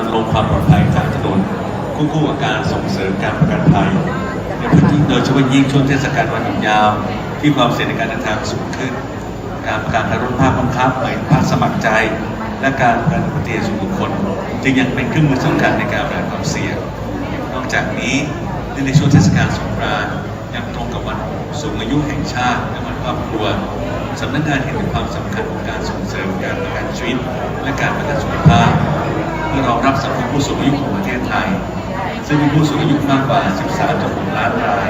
รณรงค์ความปลอดภัยทางถนนคู่คู่กับการส่งเสริมการประกันภัยในพื้นที่โดยเฉพาะยิ่งช่วงเทศกาลวันหยุดยาว ที่ความเสี่ยงในการเดินทางสูงขึ้น การประกันภัยรถภาคบังคับหรืภาคสมัครใจ และการประกันอุบัติเหตุส่วนบุคคลจึงยังเป็นเครื่องมือสำคัญในการบริหารความเสี่ยง นอกจากนี้ในช่วงเทศกาลสงกรานต์ยังตรงกับวันสูงอายุแห่งชาติและวันครอบครัวสำนักงานเห็นถึงความสำคัญของการส่งเสริมการประกันชีวิต และการประกันสุขภาพ เพื่อรองรับสังคมผู้สูงอายุของประเทศไทย ซึ่งมีผู้สูงอายุมากกว่า 13.6 ล้านราย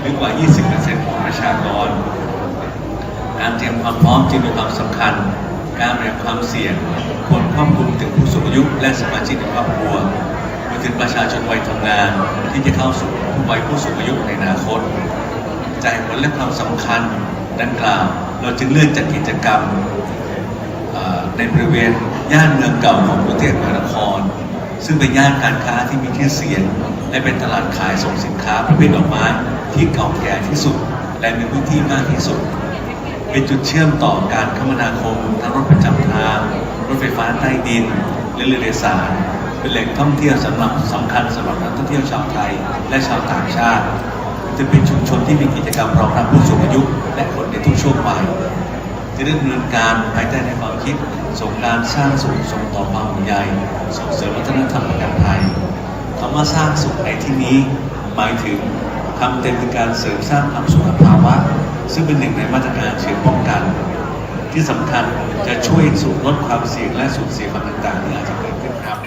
หรือกว่า 20%ของประชากร การเตรียมความพร้อมจึงมีความสำคัญ การบริหารความเสี่ยงควรครอบคลุมถึงผู้สูงอายุและสมาชิกในครอบครัวรวมถึงประชาชนวัยทำงาน ที่จะเข้าสู่วัยผู้สูงอายุในอนาคตใจผลและความสำคัญดังกล่าว เราจึงเลือกจัดกิจกรรม ในบริเวณย่านเมืองเก่าของกรุงเทพมหานคร ซึ่งเป็นย่านการค้าที่มีชื่อเสียง และเป็นตลาดขายส่งสินค้าประเภทดอกไม้ที่เก่าแก่ที่สุด และมีพื้นที่มากที่สุด เป็นจุดเชื่อมต่อการคมนาคมทั้งรถประจำทางรถไฟฟ้าใต้ดินและเรือโดยสารเป็นแหล่งท่องเที่ยวสำหรับสำคัญสำหรับนักท่องเที่ยวชาวไทยและชาวต่างชาติ จะเป็นชุมชนที่มีกิจกรรมรองรับผู้สูงอายุและคนในทุกช่วงวัย จะได้ดำเนินการภายใต้ในความคิดส่งการสร้างสุขส่งต่อความห่วงใยส่งเสริมวัฒนธรรมประกันภัยคำว่าสร้างสุขในที่นี้หมายถึงคำเต็มคือการเสริมสร้างความสุขภาวะ ซึ่งเป็นหนึ่งในมาตรการเชิงป้องกัน ที่สำคัญจะช่วยสูลดความเสี่ยงและสูญเสียความต่างๆที่อาจจะเกิดขึ้นครับ